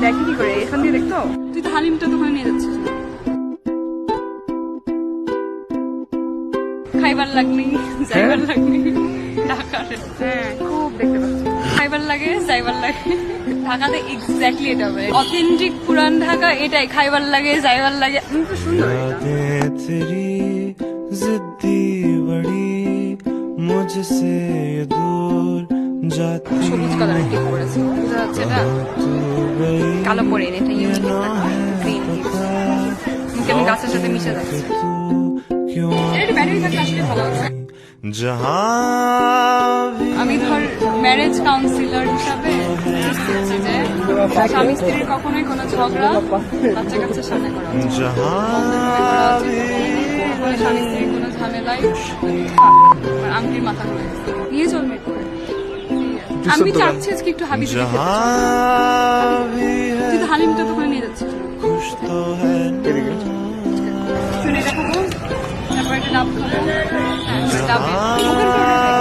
দেখি কি করে এখান দিয়ে দেখতো তুই তো হালিমটা তো ওখানে নিয়ে যাচ্ছিস না। খাইবার লাগনি যাইবার লাগনি ঢাকার হ্যাঁ খুব দেখতে পাচ্ছি খাইবার লাগে যাইবার লাগে ঢাকাতে এক্স্যাক্টলি এটা হবে অথেন্টিক পুরান ঢাকা এটাই খাইবার লাগে যাইবার লাগে উম, তো সুন্দর এটা। यादें तेरी जिद्दी बड़ी मुझसे ये दूर जाती সবুজ ইয়ে কালো পরে, এটা ইয়ে কেমন গাছের সাথে মিশে যাচ্ছে। আমি ধর ম্যারেজ কাউন্সিলর হিসাবে স্বামী স্ত্রীর কখনোই কোনো ঝগড়া বাচ্চা কাচ্চার স্বামী স্ত্রীর কোনো ঝামেলাই আংটির মাথা আমি চাচ্ছি আজকে একটু হাবি জাবি তুই তো হালিমটা তো করে নিয়ে যাচ্ছিস। চুলে দেখাবো তারপরে একটা ডাব খাব হ্যাঁ, ডাব।